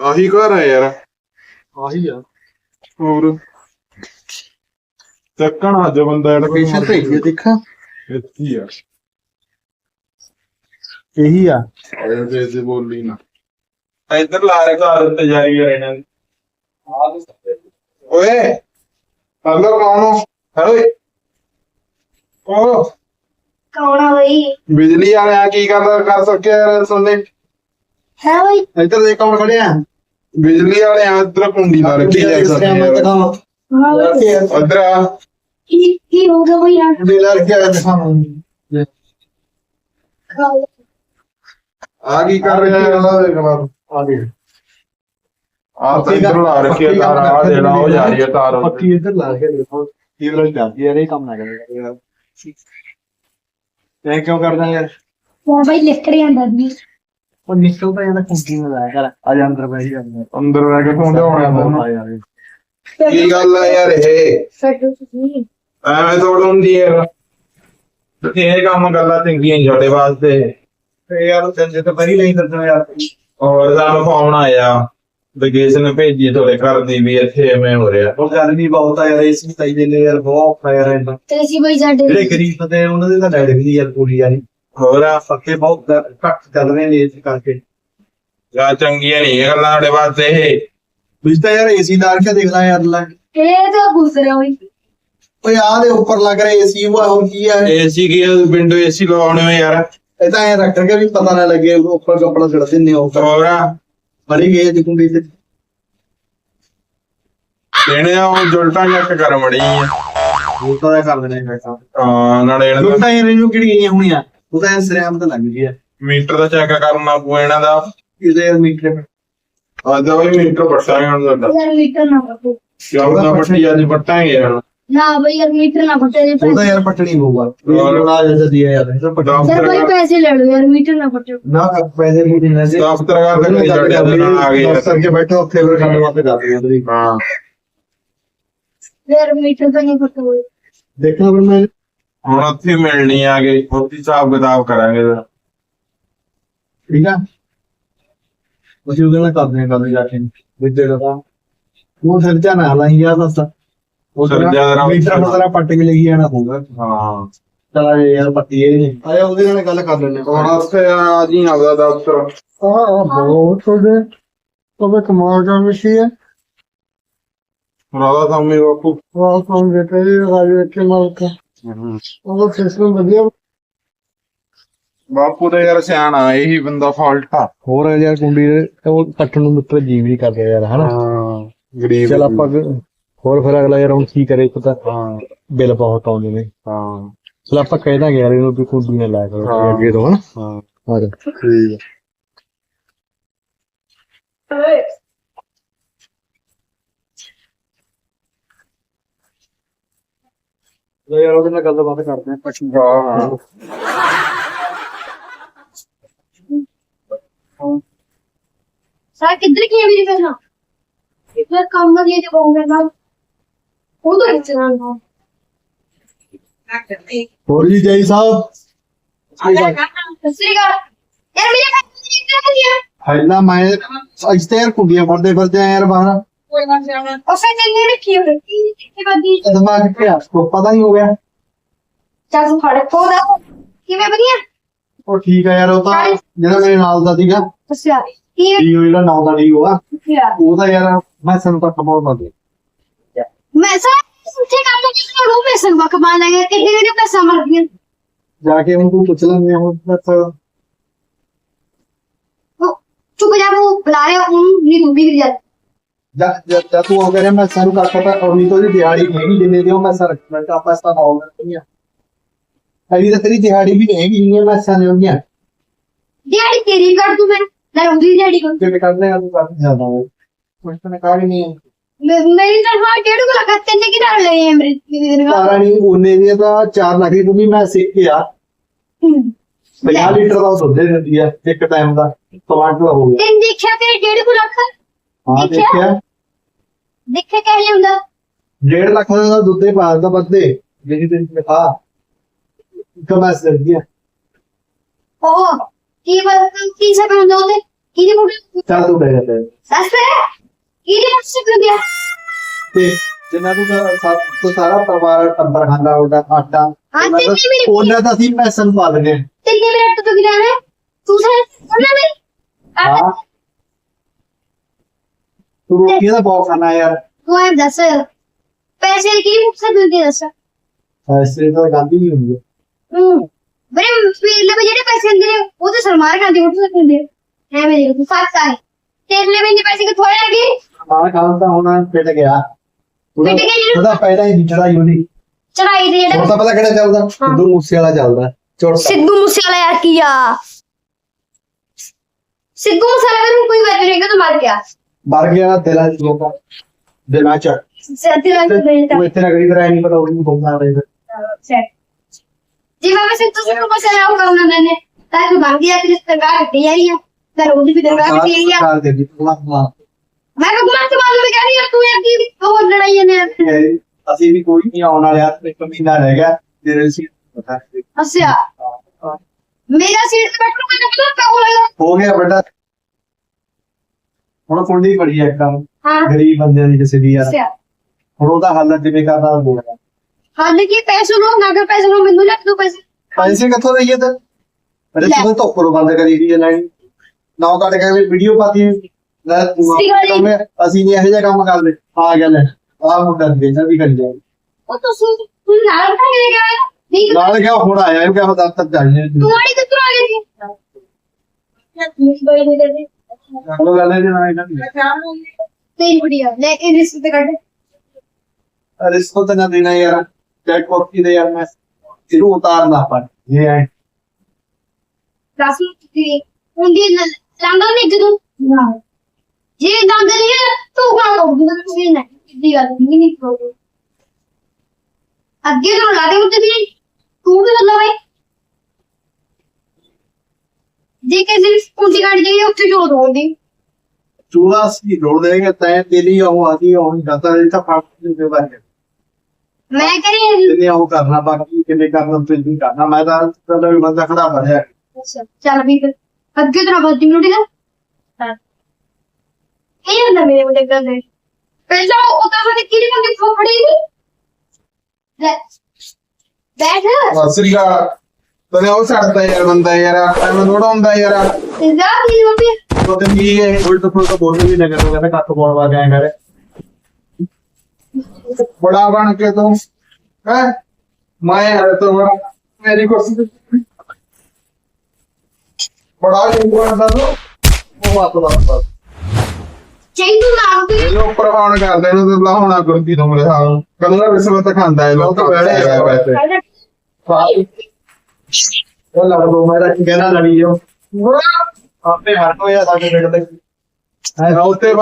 ਆਹੀ ਘਰ ਆ ਯਾਰ। ਆਹੀ ਆ। ਹੋਰ? ਚੱਕਣ ਅੱਜ ਬੰਦਾ ਲੋਕੇਸ਼ਨ ਆ, ਦੇਖਾਂ। ਇੱਥੇ ਆ। ਇਹੀ ਆ। ਆਇਆ ਤੇ ਇਸੇ ਬੋਲੀ ਨਾ। ਇੱਧਰ ਲਾ ਰਿਹਾ ਘਰ ਤੇ ਜਾਈ ਯਾਰ ਇਹਨਾਂ ਦੀ ਓਏ ਹਲੋ ਕੌਣ ਹੋ? ਹੈਲੋ ਓ ਕੌਣ ਆ ਬਈ? ਬਿਜਲੀ ਵਾਲੇ ਆ ਕੀ ਕਰ ਕਰ ਸਕਿਆ ਯਾਰ ਸੁਣਨੇ ਹੈ ਬਈ ਇੱਧਰ ਦੇ ਕੌਣ ਖੜੇ ਆ ਬਿਜਲੀ ਵਾਲੇ ਆ ਕੁੰਡੀ ਲਾ ਰੱਖੀ ਜਾ ਸਕਦੇ ਹਾਂ। ਇੱਧਰ ਆ। ਕੀ ਕੀ ਹੋ ਗਿਆ ਬਈ ਯਾਰ ਦੇ ਲਾ ਕੇ ਆ ਦਿਖਾਵਾਂ ਆ ਕੀ ਕਰ ਰਿਹਾ ਯਾਰ ਆ ਦੇ ਆ ਤਾਂ ਇੱਧਰ ਲਾ ਰੱਖੀ ਆ ਤਾਰ ਆ ਦੇ ਲਾ ਹੋ ਜਾ ਰਹੀ ਆ ਤਾਰ ਉੱਧਰ। ਪੱਕੀ ਇੱਧਰ ਲਾ ਕੇ ਦੇਖੋ। ਕੀ ਵਾਰ ਜਾਂਦੀ ਯਾਰ ਇਹ ਕੰਮ ਨਾ ਕਰੇ। ਯਾਰ? ਇਹ ਕਿਉਂ ਕਰਦਾ ਯਾਰ? ਉਹ ਬਈ ਲਿਖੜ ਜਾਂਦਾ ਵੀ ਉਹ ਨਿਕਲ ਤਾਂ ਜਾਂਦਾ ਕੁੰਡੀ ਨਾਲ ਲਾਇਆ ਕਰ ਆ ਜਾ ਅੰਦਰ ਬੈਠ ਜਾਂਦਾ ਅੰਦਰ ਰਹਿ ਕੇ ਫੋਨ ਹੋਣਾ ਤੈਨੂੰ ਆ ਯਾਰ ਕੀ ਗੱਲ ਆ ਯਾਰ ਇਹ ਫੱਟੂ ਤੁਸੀਂ ਐਵੇਂ ਤੋੜ ਹੁੰਦੀ ਹੈ ਇਹ ਕੰਮ ਗੱਲਾਂ ਚੰਗੀਆਂ ਨੀ ਸਾਡੇ ਵਾਸਤੇ ਤੇ ਯਾਰ ਤੈਨੂੰ ਤਾਂ ਪਹਿਲੀ ਨਹੀਂ ਕਰਦਾ ਯਾਰ ਔਰ ਸਾਨੂੰ ਫੋਨ ਆਇਆ ਵਕੇਸ਼ਨ ਭੇਜੀ ਤੁਹਾਡੇ ਘਰ ਦੀ ਵੀ ਇੱਥੇ ਐਵੇਂ ਹੋ ਰਿਹਾ ਉਹ ਗੱਲ ਨਹੀਂ ਬਹੁਤ ਆ ਯਾਰ ਇਸ ਵੀ ਤਾਈ ਦੇ ਨੇ ਯਾਰ ਬਹੁਤ ਯਾਰ ਇਹਨਾਂ ਤੇ ਅਸੀਂ ਬਈ ਸਾਡੇ ਜਿਹੜੇ ਗਰੀਬ ਆ, ਉਹਨਾਂ ਦੇ ਤਾਂ ਡੈਡ ਵੀ ਯਾਰ ਪੂਰੀ ਯਾਰ ਹੋਰ ਆ ਪੱਕੇ ਬਹੁਤ ਘੱਟ ਚੱਲ ਰਹੇ ਨੇ ਇਸ ਕਰਕੇ। ਜਾਂ ਚੰਗੀਆਂ ਨਹੀਂ ਇਹ ਗੱਲਾਂ ਸਾਡੇ ਵਾਸਤੇ ਇਹ। ਵਿੱਚ ਤਾਂ ਯਾਰ ਏਸੀ ਲਾ ਕੇ ਦੇਖ ਲੈ ਯਾਰ ਲੱਗ ਇਹ ਤਾਂ ਗੁਜ਼ਰਿਆ ਬਈ। ਓਏ ਆ ਦੇ ਉੱਪਰ ਲੱਗ ਰਿਹਾ ਏਸੀ ਉਹ ਹੋਰ ਕੀ ਆ ਏਸੀ ਕੀ ਵਿੰਡੋ ਏਸੀ ਲਵਾਉਣੇ ਹੋਏ ਯਾਰ। ਇਹ ਤਾਂ ਐ ਰੱਖ ਕੇ ਵੀ ਪਤਾ ਨਾ ਲੱਗੇ ਉੱਪਰ ਕੱਪੜਾ ਛੱਡ ਦਿੰਨੇ ਉਹ ਹੋਰ ਬੜੀ ਗਏ ਜੀ ਕੁੰਡੀ ਤੇ ਇਹਨੇ ਉਹ ਜੁਲਟਾਂ ਚੱਕ ਕਰ ਮੜੀ ਆ ਉਹ ਤਾਂ ਕਰ ਦੇਣੇ ਬੈਠਾ ਹਾਂ, ਨਾਲੇ ਇਹਨਾਂ ਦਾ ਇਹਨਾਂ ਨੂੰ ਕਿਹੜੀ ਗਈਆਂ ਹੋਣੀਆਂ? ਉਹ ਤਾਂ ਇੰਸਟਾਗ੍ਰਾਮ ਤੇ ਲੱਗ ਗਈ ਆ ਮੀਟਰ ਦਾ ਚੈੱਕ ਕਰਨਾ ਪਊ ਇਹਨਾਂ ਦਾ। ਯਾਰ ਮੀਟਰ ਅੱਜ ਦਾ ਵੀ ਮੀਟਰ ਪੱਟਾਂਗੇ ਹੁਣ ਤੁਹਾਡਾ ਯਾਰ ਮੀਟਰ ਨਾ ਫੱਟੂ ਕਿਉਂ ਨਾ ਪੱਟੀ ਅੱਜ ਪੱਟਾਂਗੇ ਯਾਰ। ਨਾ ਬਈ ਯਾਰ ਮੀਟਰ ਨਾ ਫੱਟੇ ਦੇ ਉਹ ਤਾਂ ਪੈਸੇ। ਯਾਰ ਪਟਣੀ ਹੋਊਗਾ। ਹੋਰ। ਲੋੜਾ ਜਦੀ ਆ ਯਾਰ ਇਹ ਤਾਂ ਪਟਣਾ ਯਾਰ ਬਈ ਪੈਸੇ ਲੈ ਲਓ ਯਾਰ ਮੀਟਰ ਨਾ ਫੱਟੇ ਨਾ ਪੈਸੇ ਵੀ ਨਹੀਂ ਲੈਂਦੇ ਦਫ਼ਤਰ ਘਰ ਤੱਕ ਨਹੀਂ ਚੜਿਆ ਤੇ ਨਾਲ ਆ ਗਏ ਯਾਰ। ਦਫ਼ਤਰ ਕੇ ਬੈਠੋ ਉੱਥੇ ਫਿਰ ਸਾਡੇ ਵਾਸਤੇ ਕਰ ਦਿਓ ਤੁਸੀਂ ਹਾਂ। ਯਾਰ ਮੀਟਰ ਤਾਂ ਨਹੀਂ ਬਈ ਦੇਖਣਾ ਫਿਰ ਮੈਂ ਹੁਣ ਉੱਥੇ ਮਿਲਣੀ ਆ ਗਈ ਉੱਥੇ ਹਿਸਾਬ ਕਿਤਾਬ ਕਰਾਂਗੇ ਫਿਰ। ਠੀਕ ਆ? ਅਸੀਂ ਉਹਦੇ ਨਾਲ ਕਰਦੇ ਹਾਂ ਗੱਲ ਜਾ ਕੇ। ਵਿੱਦੇ ਦਾ ਉਹ ਸਰਜਾ ਨਾ ਲਾਈ ਯਾਰ ਦੱਸ। ਉਹ ਸਰਜਾ ਦਾ ਮੀਟਰ ਵਗੈਰਾ ਪੱਟ ਕੇ ਲਈ ਜਾਣਾ ਹੋਊਗਾ ਹਾਂ। ਚਲਾ ਜੇ ਯਾਰ ਪੱਟੀ ਇਹ ਨਹੀਂ ਆਇਆ ਉਹਦੇ ਨਾਲ ਗੱਲ ਕਰ ਲੈਣੇ ਹੁਣ ਉੱਥੇ ਆ ਜੀ ਆਪਦਾ ਦਫ਼ਤਰ ਹਾਂ ਬਹੁਤ ਥੋੜੇ ਤਬੇ ਕਮਾਲ ਦਾ ਵਿਸ਼ੇ ਹੈ ਰਾਦਾ ਸਾਮੀ ਬਾਪੂ। ਵਾਹ ਕੌਣ ਬੇਟੇ ਜੀ ਰਾਜੇ ਕੇ ਮਾਲਕ ਉਹ ਸਿਸਟਮ ਵਧੀਆ ਬਾਪੂ ਦਾ ਯਾਰ ਸਿਆਣਾ ਇਹੀ ਬੰਦਾ ਫਾਲਟ ਆ। ਹੋਰ ਯਾਰ ਕੁੰਡੀ ਦੇ ਉਹ ਕੱਟਣ ਨੂੰ ਮਿੱਤਰ ਜੀਵ ਨਹੀਂ ਕਰਦੇ ਯਾਰ ਹਨਾ? ਹਾਂ ਗਰੀਬ ਚਲ ਆਪਾਂ ਹੋਰ ਫਿਰ ਅਗਲਾ ਯਾਰ ਹੁਣ ਕੀ ਕਰੇ ਪਤਾ ਹਾਂ। ਬਿੱਲ ਬਹੁਤ ਆਉਂਦੇ ਨੇ। ਹਾਂ। ਚਲ ਆਪਾਂ ਕਹਿ ਦਾਂਗੇ ਯਾਰ ਇਹਨੂੰ ਵੀ ਕੁੰਡੀ ਨਾ ਲਾਇਆ ਕਰੋ ਹਾਂ। ਅੱਗੇ ਤੋਂ ਹਨਾ? ਹਾਂ। ਆ ਜਾ। ਠੀਕ ਆ। ਲੋ ਯਾਰ ਉਹਦੇ ਨਾਲ ਗੱਲਬਾਤ ਕਰਦੇ ਆਪਾਂ ਹਾਂ ਸਰ ਕਿੱਧਰ ਕੀ ਹੈ ਮੇਰੀ ਪੈਸਾ ਇਧਰ ਕੰਮ ਨਾ ਦਿਏ ਜਵਾਉਂਗਾ ਨਾ ਉਹ ਤਾਂ ਇੱਥੇ ਨਾ ਹੋਰ ਜੀ ਜੈ ਸਾਹਿਬ। ਸ੍ਰੀ ਅਕਾਲ। ਯਾਰ ਮੇਰੇ ਪੈਸੇ ਕਿੱਥੇ ਗਿਆ ਪਹਿਲਾਂ ਮੈਂ ਅੱਜ ਤੇ ਯਾਰ ਕੁੰਡੀਆਂ ਉਹ ਨਹੀਂ ਚੱਲ ਤੂੰ ਫੜ ਕੋਦਾ ਕਿਵੇਂ ਵਧੀਆ? ਉਹ ਠੀਕ ਆ ਯਾਰ ਉਹ ਤਾਂ ਜਿਹੜਾ ਮੇਰੇ ਨਾਲ ਦਾ ਸੀਗਾ। ਅੱਛਾ ਕੀ ਡੀ ਜਿਹੜਾ ਨਾਲ ਦਾ ਡੀ ਹੋਆ ਉਹ ਤਾਂ ਯਾਰ ਮੈਂ ਸਾਨੂੰ ਤਾਂ ਕਮਾਉਣ ਬੰਦੇ ਮੈਂ ਸਰ ਉੱਥੇ ਕੰਮ ਕਿਸ ਨੂੰ ਰੂਮ ਵਿੱਚ ਸੰਵਾ ਕਮਾ ਲਾਂਗੇ ਕਿੰਨੇ ਕਿੰਨੇ ਪੈਸਾ ਮਰ ਗਿਆ ਜਾ ਕੇ ਉਹਨੂੰ ਪੁੱਛ ਲੈਂਦੇ ਹੁਣ ਬਸ ਚੁੱਪ ਜਾ ਉਹ ਬੁਲਾ ਰਿਹਾ ਉਹ ਨਹੀਂ ਤੂੰ ਵੀ ਜਾ ਜਾ ਤੂੰ ਹੋ ਗਿਆ ਮੈਂ ਸਾਨੂੰ ਕਰ ਪਤਾ ਔਰ ਨਹੀਂ ਤੋਂ ਦੀ ਦਿਹਾੜੀ ਹੈਗੀ ਜਿੰਨੇ ਦਿਓ ਮੈਂ ਸਰ ਮੈਂ ਤਾਂ ਆਪਾਂ ਸਤਾ ਪਾਉਂਗਾ ਨਹੀਂ ਆ ਅਜੀ ਤਾਂ ਤੇਰੀ ਦਿਹਾੜੀ ਵੀ ਨਹੀਂ ਹੈਗੀ ਜਿੰਨੇ ਮੈਂ ਸਾਨੂੰ ਹੋ ਗਿਆ ਦਿਹਾੜੀ ਤੇਰੀ ਕਰ ਤੂੰ ਮੈਂ ਨਾ ਉਹਦੀ ਦਿਹਾੜੀ ਕਰ। ਤੇ ਕਰਨੇ ਆ ਤੂੰ ਕਰ ਜਾਂਦਾ ਵੇ ਕੁਛ ਤਾਂ ਕਾੜੀ ਨਹੀਂ ਹੈ। ਮੈਂ- ਮੇਰੀ ਤਨਖਾਹ ਡੇਢ ਕੁ ਲੱਖ ਤੈਨੇ ਕੀ ਨਾਲ ਲਈ ਹੈ ਮੇਰੀ ਮੇਰੀ ਤਨਖਾਹ? ਸਾਰਾ ਨਹੀਂ ਉਹਨੇ ਦੀ ਤਾਂ 4 ਲੱਖ ਦੀ ਵੀ ਮੈਂ ਸਿੱਖ ਗਿਆ। ਹੂੰ। 50 ਲੀਟਰ ਦਾ ਦੁੱਧ ਦੇ ਦਿੰਦੀ ਆ ਇੱਕ ਟਾਈਮ ਦਾ। ਟਮਾਟਰ ਹੋ ਗਿਆ। ਤੈਨੂੰ ਦੇਖਿਆ ਤੇ ਡੇਢ ਕੁ ਲੱਖ? ਹਾਂ ਦੇਖਿਆ? ਦੇਖਿਆ ਕਿਹ ਹੁੰਦਾ? 1.5 ਲੱਖ ਦਾ ਦੁੱਧ ਪਾਸ ਦਾ ਬੱਦੇ ਜਿਹੜੀ ਤੇ ਲਿਖਾ ਕਮਾਸ ਕਰ ਗਿਆ ਉਹ ਕੀ ਬਸ ਕੀ ਸਕਣ ਦੋ ਤੇ? ਕਿਹਦੀ ਚੱਲ ਤੂੰ ਜਾ। ਦੱਸ ਪੇ ਕਿਹਦੀ ਫੋਟੋ ਸਿੱਖ ਦਿਆ ਤੇ ਜਿੰਨਾ ਤੂੰ ਤਾਂ ਸਭ ਤੋਂ ਸਾਰਾ ਪਰਿਵਾਰ ਟੱਬਰ ਖਾਂਦਾ ਉਹਦਾ ਆਟਾ ਹਾਂ, ਉਹਨਾਂ ਦਾ- ਸੀ ਮੈਸਨ ਪਾ ਲਗੇ ਤਿੰਨੇ ਮਿੰਟ ਤੋਂ ਗਿਰਾ ਹੈ। ਤੂੰ ਸਾਰੇ ਸੁਣਨਾ ਮੇਰੀ? ਹਾਂ। ਤੂੰ ਰੋਟੀ ਦਾ ਬਹੁਤ ਖਾਣਾ ਯਾਰ। ਤੂੰ ਐ ਦੱਸ ਪੈਸੇ ਦੀ ਫੋਟੋ ਸਿੱਖ ਦਿਆ ਦੱਸ? ਐਸੇ ਤਾਂ ਗਾਂਧੀ ਨਹੀਂ ਹੁੰਦੀ। ਹੂੰ ਬਰੇ ਪੀਲੇ ਵਿੱਚ ਜਿਹੜੇ ਪੈਸੇ ਹੁੰਦੇ ਨੇ ਉਹ ਤਾਂ ਸਲਮਾਨ ਖਾਨ ਦੀ ਫੋਟੋ ਸਿੱਖ ਦਿੰਦੇ ਹੈ ਮੇਰੇ ਕੋਲ ਫ਼ਰਕ ਆ। ਤੇਰੇ ਲਈ ਮੈਨੂੰ ਪੈਸੇ ਕਿ ਥੋੜੇ ਲੱਗੇ ਮਾਂ ਖਾਨ ਤਾਂ ਹੁਣ ਪਿੱਟ ਗਿਆ। ਉਹਦਾ ਪਿੱਟ ਗਿਆ ਜੀ? ਉਹਦਾ ਪਹਿਲਾਂ ਹੀ ਚੜਾਈ ਉਹਦੀ। ਚੜਾਈ ਦੇ ਹੁਣ ਜਿਹੜੇ ਤਾਂ ਪਤਾ ਕਿਹੜਾ ਚੱਲਦਾ? ਸਿੱਧੂ ਮੂਸੇ ਵਾਲਾ ਚੱਲਦਾ ਸਿੱਧੂ ਮੂਸੇਵਾਲਾ ਯਾਰ ਕੀ ਆ? ਸਿੱਧੂ ਮੂਸੇਵਾਲਾ ਨੂੰ ਕੋਈ ਵੈਰ ਨਹੀਂ ਕਿ ਮਰ ਗਿਆ। ਮਰ ਗਿਆ ਦਿਲਾਂ ਚ ਲੋਕਾਂ ਦਿਲਾਂ ਚ ਸੱਤੀ ਲੱਗ ਗਈ ਉਹ ਇੱਥੇ ਨਾ ਕਰੀ ਤਰ੍ਹਾਂ ਨਹੀਂ ਪਤਾ ਉਹਨੂੰ ਬੋਲਣਾ ਰਹੇ ਜੀ ਮੈਂ ਵੈਸੇ ਤੁਸੀਂ ਨੂੰ ਬਸ ਆਉ ਕਰਨਾ। ਮੈਨੇ ਤਾਂ ਕਿ ਬਣ ਗਿਆ ਕਿ ਰਿਸ਼ਤੇਦਾਰ ਕੱਟੀ ਆਈ ਆ ਫਿਰ ਉਹਦੀ ਵੀ ਦਰਗਾਹ ਕੱਟੀ ਆਈ ਆ। ਕਰ ਦੇ ਜੀ ਪੂਰਾ ਮਾਂ ਮੈਂ ਕਿਹਾ ਗੁਮਾਨ ਤੋਂ ਬਾਅਦ ਮੈਂ ਕਹਿ ਰਹੀ ਹਾਂ ਤੂੰ ਯਾਰ ਕੀ ਹੋਰ ਲੜਾਈਆਂ ਨੇ ਅਸੀਂ ਵੀ ਕੋਈ ਨਹੀਂ ਆਉਣ ਵਾਲਿਆ ਇੱਕ ਮਹੀਨਾ ਰਹਿ ਗਿਆ ਤੇਰੇ ਸੀ ਪਤਾ ਨਹੀਂ। ਹੱਸਿਆ ਮੇਰਾ ਸੀਟ ਤੇ ਬੈਠੋ ਮੈਨੂੰ ਪਤਾ ਹੋ ਗਿਆ ਵੱਡਾ। ਹੁਣ ਕੁੰਡੀ ਪੜੀ ਹੈ ਕੰਮ ਹਾਂ। ਗਰੀਬ ਬੰਦਿਆਂ ਦੀ ਕਿਸੇ ਦੀ ਯਾਰ ਹੁਣ ਉਹਦਾ ਹੱਲ ਜਿਵੇਂ ਕਰਦਾ ਉਹ ਬੋਲਦਾ ਹਾਲੇ ਕੀ ਪੈਸੇ ਨਾ ਕਰ ਪੈਸੇ ਲੋ ਮੈਨੂੰ ਲੱਗ ਦੋ ਪੈਸੇ। ਪੈਸੇ ਕਿੱਥੋਂ ਲਈਏ ਤੇ? ਅਰੇ ਲੈ। ਤੂੰ ਤਾਂ ਉੱਪਰੋਂ ਬੰਦ ਕਰੀ ਦੀ ਹੈ ਲਾਈਨ। ਨਾ ਕੱਟ ਕੇ ਵੀ ਵੀਡੀਓ ਪਾਤੀ ਹੈ। ਲੈ ਤੂੰ ਆਪ ਸਿਗਾਰੀ। ਕੰਮ ਹੈ, ਅਸੀਂ ਨਹੀਂ ਇਹੋ ਜਿਹਾ ਕੰਮ ਕਰਦੇ ਆ ਗਿਆ ਲੈ। ਆ ਮੁੰਡਾ ਦੇਣਾ ਵੀ ਕਰੀ ਜਾਏ ਉਹ ਤੁਸੀਂ ਤੂੰ ਨਾਲ ਤਾਂ ਲੈ ਗਿਆ ਨਹੀਂ ਨਾਲ ਗਿਆ ਹੁਣ ਆਇਆ ਇਹ ਕਿਹਾ ਦਫ਼ਤਰ ਚੱਲ ਜੇ ਤੂੰ ਆੜੀ ਕਿੱਥੋਂ ਆ ਗਈ ਸੀ? ਬਈ ਦੇ ਦੇ ਚਲੋ ਗੱਲ ਹੈ ਨਾ ਇਹਨਾਂ ਦੀ। ਤੇਰੀ ਬੜੀਆ ਲੈ ਇਹ ਰਿਸ਼ਤੇ ਤੇ ਕੱਢ। ਅਰੇ ਇਸ ਕੋ ਤਾਂ ਨਾ ਦੇਣਾ ਯਾਰ ਚੈੱਕ ਕਾਪੀ ਦੇ ਯਾਰ ਮੈਂ ਇਹਨੂੰ ਉਤਾਰਨਾ ਪਰ ਇਹ ਹੈ ਦੱਸ ਕੀ ਹੁੰਦੀ ਲੰਗਾ ਨਹੀਂ ਜਦੋਂ? ਜੇ ਦੰਦ ਨਹੀਂ ਹੈ, ਤੂੰ ਕਾ ਲੋ ਤੂੰ ਵੀ ਨਹੀਂ ਕਿੱਦੀ ਗੱਲ ਨਹੀਂ ਨਹੀਂ ਕਰੋ ਅੱਗੇ ਤੋਂ ਲਾ ਦੇ ਉੱਤੇ ਵੀ ਤੂੰ ਵੀ ਲੱਲਾ ਬਈ ਜੇ ਕਿਸੇ ਦਿਨ ਕੁੰਡੀ ਕੱਢ ਜਾਈਏ ਉੱਥੇ ਜੋ ਦੋਂਦੀ ਚੂੜਾ ਸੀ ਰੋੜ ਦੇਗਾ ਤੈਂ ਤੇਰੀ ਉਹ ਆਦੀ ਉਹ ਨਹੀਂ ਕਰਦਾ ਇਹ ਤਾਂ ਫਾਟ ਦੇ ਬਾਰੇ ਮੈਂ ਕਰੀ ਜਿੰਨੇ ਉਹ ਕਰਨਾ ਬਾਕੀ ਕਿੰਨੇ ਕਰਨਾ ਤੇ ਨਹੀਂ ਕਰਨਾ। ਮੈਂ ਤਾਂ ਤਾਂ ਵੀ ਬੰਦਾ ਖੜਾ ਬਣਿਆ ਅੱਛਾ ਚੱਲ ਵੀ ਫਿਰ। ਅੱਗੇ ਤੋਂ ਨਾ ਬਸ ਜਿੰਨੂੰ ਠੀਕ ਹੈ। ਇਹ ਹੁੰਦਾ ਮੇਰੇ ਮੁੰਡੇ ਗੱਲ ਦੇ ਪਹਿਲਾਂ ਉਹ ਤਾਂ ਉਹਨੇ ਕਿਹੜੀ ਮੁੰਡੀ ਫੜੀ ਨਹੀਂ ਬੈਠ। ਸਸਰੀਆ ਤਨੇ ਉਹ ਛੱਡਦਾ ਯਾਰ ਬੰਦਾ ਯਾਰ ਐਵੇਂ ਥੋੜਾ ਹੁੰਦਾ ਯਾਰ। ਇਜ਼ਾ ਕੀ ਮੰਮੀ? ਉਹ ਤੇ ਕੀ ਹੈ? ਉਲਟ ਫੁਲਟ ਬੋਲ ਵੀ ਨਾ ਕਰੋ ਕਹਿੰਦਾ ਕੱਟ ਬੋਲ ਵਾ ਗਿਆ ਕਰੇ। ਬੜਾ ਬਣ ਕੇ ਤੂੰ। ਹੈ? ਮੈਂ ਯਾਰ ਤੂੰ ਬੜਾ ਮੇਰੀ ਕੁਰਸੀ ਤੇ। ਬੜਾ ਜੂਗਾ ਦਾ ਤੂੰ। ਉਹ ਬਾਤ ਬਾਤ ਚਾਹੀਦਾ ਨਾ ਵੀ ਇਹ ਲੋਕ ਪ੍ਰਵਾਨ ਕਰਦੇ ਨੇ ਤੇ ਲਾਉਣਾ ਗੁਰਦੀ ਤੋਂ ਮੇਰੇ ਹਾਲ ਕੱਲਾ ਰਿਸ਼ਵਤ ਖਾਂਦਾ ਇਹ ਲੋਕ। ਬੈਠੇ ਆ ਪੈਸੇ। ਉਹ ਲੜ ਦੋ ਮੈਂ ਤਾਂ ਕਹਿਣਾ ਲੜੀ ਜੋ ਆਪੇ ਹਟ ਹੋਇਆ ਸਾਡੇ ਪਿੰਡ ਦੇ। ਉੱਤੇ